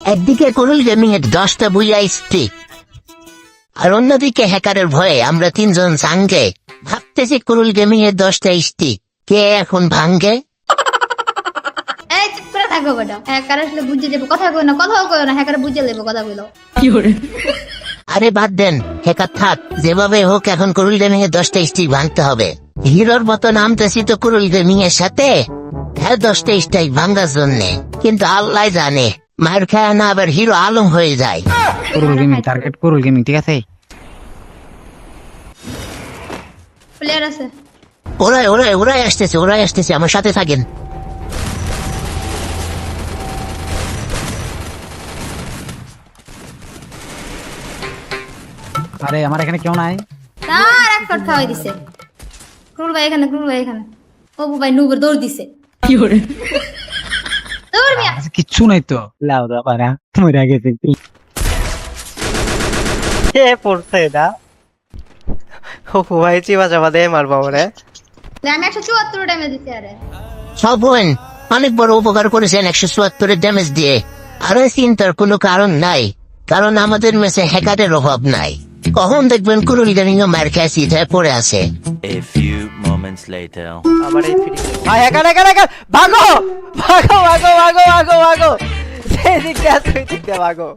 একদিকে কুরুল গেমিং এর দশটা বুইয়া স্টিক আর অন্যদিকে হ্যাকারের ভয়ে আমরা তিনজন সাঙ্গে ভাবতেছি কুরুল গেমিং এর দশটা স্টিক কে এখন ভাঙ্গে? এই চুপ করে থাকো বেটা। হ্যাকার আসলে বুঝে যাব কথা কই না কথাও কই না হ্যাকার বুঝে নেব কথা কইলো। আরে বাদ দেন হ্যাকার থাক যেভাবে হোক এখন কুরুল গেমিং এর দশটা স্টিক ভাঙতে হবে। হিরোর মতো নামতেছি তো কুরুল গেমিং এর সাথে হ্যাঁ দশটা স্টিক ভাঙার জন্য। কিন্তু আল্লাহ জানে। মার খায় না আবার হিরো আলম হয়ে যায়। কুরুল গেমিং টার্গেট কুরুল গেমিং ঠিক আছে? প্লেয়ার আছে। ওরাই ওরাই ওরাই আসতেছে ওরাই আসতেছে আমার সাথে থাকেন। আরে আমার এখানে কেউ নাই। তার এক কট খাওয়াই দিছে। ক্রুল ভাই এখানে ক্রুল ভাই এখানে। অপু ভাই নুবের দৌড় দিছে। মিয়া আচ্ছা, কিচ্ছু নাই তো। লাউ দা পারা মরে গেছে কে? পড়ছে এটা ও ভাই চিবা চাপা দিয়ে মারবো আমারে। আমি একশো চুয়াত্তর ড্যামেজ দিছি আরে। অনেক বড় উপকার করেছেন একশো চুয়াত্তরের ড্যামেজ দিয়ে। আরে চিন্তার কোনো কারণ নাই কারণ আমাদের মেসে হ্যাকারের অভাব নাই। কখন দেখবেন কুরুল গেমিং মার খেয়ে সিধায় পড়ে আছে? A few moments later. আমার এই ফ্রি ভাই একা একা একা ভাগো! ভাগো ভাগো ভাগো ভাগো ভাগো! সেই দিক দিয়ে আসো দিক দিয়ে ভাগো।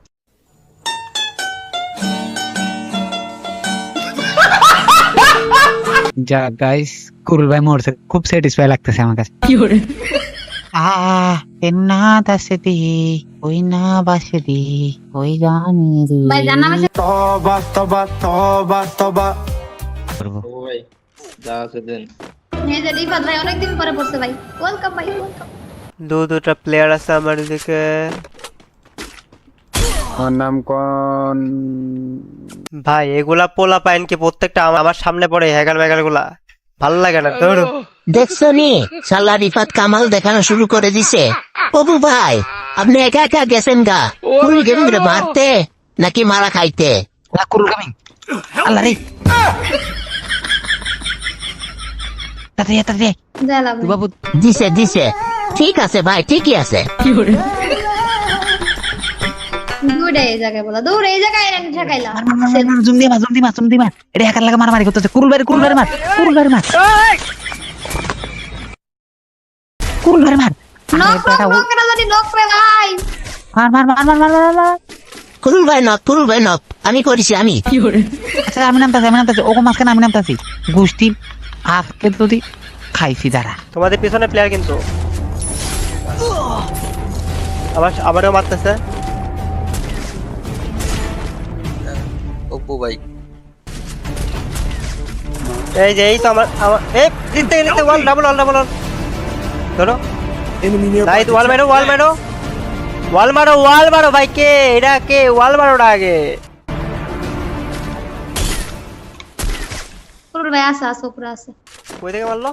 যা গাইস কুরুল ভাই মরছে। খুব স্যাটিসফাই লাগতেছে আমার কাছে। কি হরে আহ না দাসে দি ওই না বাসে দি ওই ভাই জানা মেসে করব এই যে রিফাত ভাই অনেকদিন পরে পড়ছে ভাই। ওয়েলকাম ভাই ওয়েলকাম দু দুটা প্লেয়ার আছে আমার এদিকে। আমার নাম কোন? ভাই এগুলা পোলা পাইন কি? প্রত্যেকটা আমার সামনে পড়ে হ্যাগার ম্যাগারগুলা। ভালো লাগে না তোর দেখছ নি? সাল্লা রিফাত কামাল দেখানো শুরু করে দিছে। অবু ভাই আপনি একা একা গেছেন গা। কুরুল গেমিং রে মারতে নাকি মারা খাইতে? না কুরুল গেমিং। আল্লাহ রে। তাড়াতাড়ি তাড়াতাড়ি বাবু। দিছে দিছে। ঠিক আছে ভাই ঠিকই আছে। গুড এই জায়গায় বলা দূর এই জায়গায় এনে ঠেকাইলা। জুম দি জুম দি জুম দি এটা হ্যাকার লাগা মারামারি করতেছে। কুরুল ভাই মার কুরুল ভাই মার। কুরুল ভাই মার। নক নক নক কেন জানি নক রে ভাই মার মার মার মার মার মার মার কুরুল ভাই নক কুরুল ভাই নক আমি করেছি আমি আচ্ছা আমি নামতাছি আমি নামতাছি ওকে মাঝখানে আমি নামতাছি গোষ্ঠী আজকে যদি খাইছি দাঁড়া তোমাদের পিছনে প্লেয়ার কিন্তু আবার আবারও মারতেছে অপু ভাই এই যে এই তো আমার আমার এই নিতে নিতে ওয়াল ডাবল ওয়াল ডাবল ওয়াল ধরো রাইট ওয়াল মারো ওয়াল মারো ওয়াল মারো ওয়াল মারো ভাই কে এটা কে ওয়াল মারোটা আগে ক্রুল ভাই আছে আছে উপরে আছে কই থেকে মারলো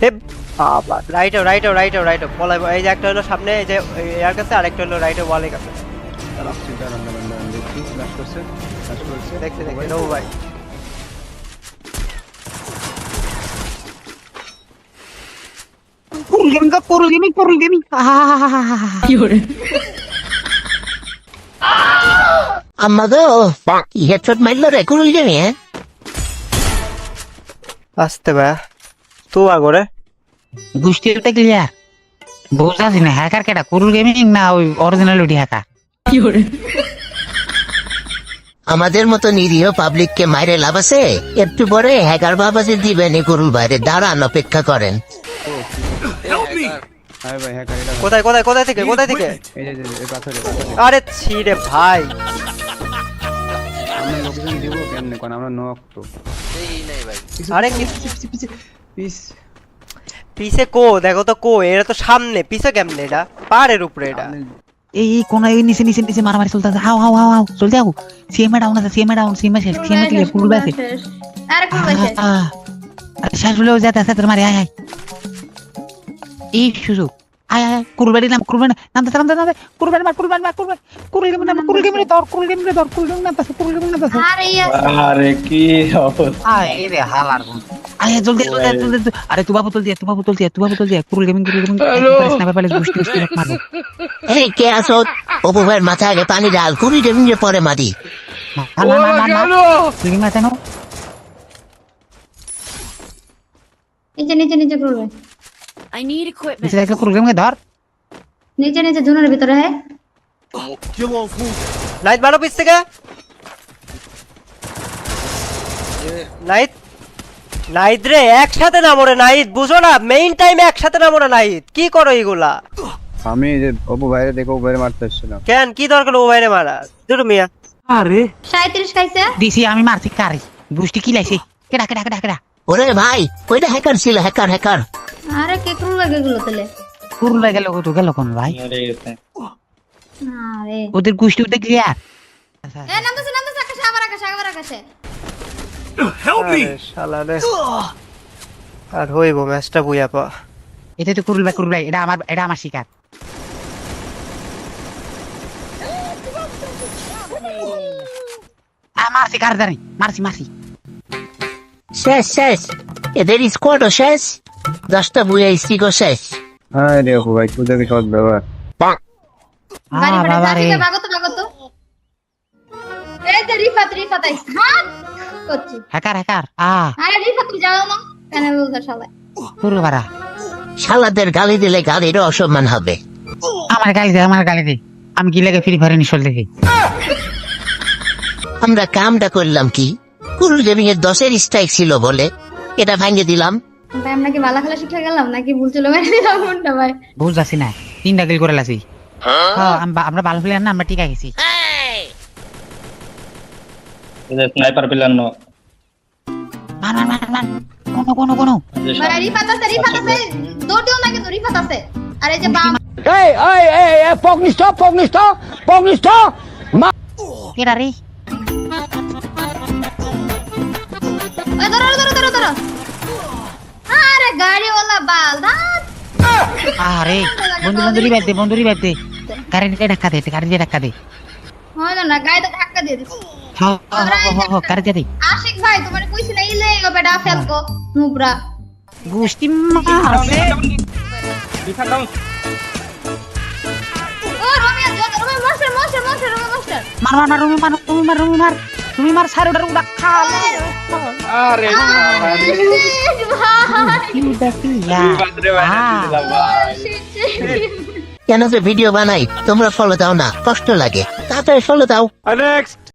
হে বাবা রাইটও রাইটও রাইটও রাইটও পলাই এই যে একটা হলো সামনে এই যে এর কাছে আরেকটা হলো রাইটে ওয়ালের কাছে দেখছি দেখতে দেখতে নবু ভাই কুরুল গেমিং কুরুল গেমিং কুরুল গেমিং আম্মা গো কি হেডশট মারলো রে কুরুল গেমিং হ্যাঁ আসতে ভাই তো আগরে গোষ্ঠী ওটা ক্লিয়ার বুঝাছি না হ্যাকার কেটা কুরুল গেমিং না ওই অরিজিনাল ওটি হ্যাকার আমাদের মতো নিরীহ পাবলিককে মাইরে লাভ আছে একটু পরে হ্যাকার বাবাজি দিবেন এই বাইরে দাঁড়ান অপেক্ষা করেন আরে ভাই হ্যাঁ এটা কোথায় কোথায় কোথায় থেকে কোথায় থেকে? এই যে এই পাথরে পাথরে। আরে ছিড়ে ভাই। আমরা লোকেশন দিব কেমনে? কোন আমরা নক তো। এই নাই ভাই। আরে কি পিস পিছে কো দেখো তো কো এটা তো সামনে পিছে কেমনে এটা? পাহাড়ের উপরে এটা। এই এই কোন এই নিচে নিচে নিচে মারামারি চলতেছে। হাও হাও হাও হাও চলতে হাও সিএমএ ডাউন আছে সিএমএ ডাউন সিএমএ শেষ সিএমএ ক্লিয়ার আছে শেষ। আরে ভাই শেষ। আরে শেষ হলেও যেতে আছে তোর মারি আয় আয়। এই সুযোগ আয় আয় আয় কুরুল বাড়ি নাম কুরুল বাড়ি নামতে নামতে নামতে কুরুল বাড়ি মার কুরুল মার কুরুল কুরুল গেমিং নাম কুরুল গেমিং ধর কুরুল গেমিং ধর কুরুল গেমিং নামতে কুরুল গেমিং নামতে আরে কি অবস্থা আয় রে হালার আয় আয়, জলদি জলদি জলদি আয়, জলদি আয়। আরে তুবা বোতল দিয়ে তুবা বোতল দিয়ে তুবা বোতল দিয়ে কুরুল গেমিং কুরুল গেমিং স্নাইপার পালে গুষ্টি গুষ্টি লোক মারবো এই কে আসো অপু ভাইয়ের মাথা পানি ডাল কুড়ি পরে মার মার মার মার তুই মাথা নো নিচে নিচে নিচে করবে I need equipment. নিচে দেখলে কুরুল গেমিং ধর নিচে নিচে ঝুনের ভিতরে হ্যাঁ নাইট মারো পিছ থেকে নাইট নাইট রে একসাথে নামো রে নাইট বুঝো না মেইন টাইম একসাথে নামো না নাইট কি করো এগুলা আমি এই যে অপু বাইরে দেখে ও বাইরে মারতে এসেছিলাম। কেন? কি দরকার ও বাইরে মারা? দুটো মিয়া। সাঁত্রিশ খাইছে। দিছি আমি মারছি কারি। গুষ্টি কি লাইছে কেডা কেডা কেডা কেডা? ওরে ভাই ওইটা হ্যাকার ছিল হ্যাকার হ্যাকার আরে কে করু লাগে গুলো তাহলে? কুরুল গেল তো গেল কোন ভাই? আরে ওদের গুষ্টি ওদের ক্লিয়ার এ নামতেছে নামতেছে আকাশে আবার আকাশে আবার আকাশে। আরে শালা রে। আর হইব ম্যাচটা বুইয়া পা। এটা তো কুরুল ভাই কুরুল ভাই এটা আমার এটা আমার শিকার। আ, মারছি কার জানি? মারছি মারছি। শেষ শেষ। এদের স্কোয়াডও শেষ। দশটা বুয়ে স্টিকও শেষ হ্যাঁ রে অপু ভাই তুই দেখে সৎ ব্যবহার গাড়ি আ, ফাটা বাবা রে। যাচ্ছে ভাগত ভাগত এই যে রিফাত রিফাত আইস হ্যাঁ? করছি। হ্যাকার হ্যাকার আ। আরে রিফাত তুমি যাও না। কেন বলছো শালা কুরুল বাড়া। শালাদের গালি দিলে গালিরও অসম্মান হবে। আমার গালি দে আমার গালি দে। আমি কি লাগে ফ্রি ফায়ার নিশল দেখি? আমরা কামটা করলাম কি? কুরুল গেমিং এর দশের স্ট্রাইক ছিল বলে। এটা ভাঙে দিলাম। ভাই আমরা কি বালা খেলা শিখে গেলাম নাকি ভুল ছিল মেরে দিলাম কোনটা ভাই? ভুল যাচ্ছি না। তিনটা গিল করে লাসি হ্যাঁ, আমরা ভালো প্লেয়ার না আমরা টিকা গেছি স্নাইপার প্লেয়ার নো মার মার মার মার। কোনো কোনো কোনো। ভাই রিফাত আছে রিফাত আছে। দৌড় দিও না কিন্তু রিফাত আছে। আর এই যে বাম কেডা রে? ধরো ধরো ধরো ধরো। আরে গাড়িওয়ালা বাল আরে বন্ধু বন্ধু রিবাই দে বন্ধু রিবাই দে। গাড়ি দিয়ে ধাক্কা দে গাড়ি দিয়ে ধাক্কা দে। হয় না না গাড়িতে ধাক্কা দিয়ে দিছি। হ্যাঁ হ্যাঁ হ্যাঁ, গাড়ি দিয়ে দে। আশিক ভাই তোমার কইছি না ইলে গো বেটা নুবরা। ও জল মাস্টার মাস্টার মাস্টার রমিয়া মাস্টার মার মার মার মার তুমি মার তুমি মার। তুমি মার সারো ওটার উড়া খাও আরে কেন যে ভিডিও বানাই তোমরা ফলো দাও না কষ্ট লাগে। তাড়াতাড়ি ফলো দাও।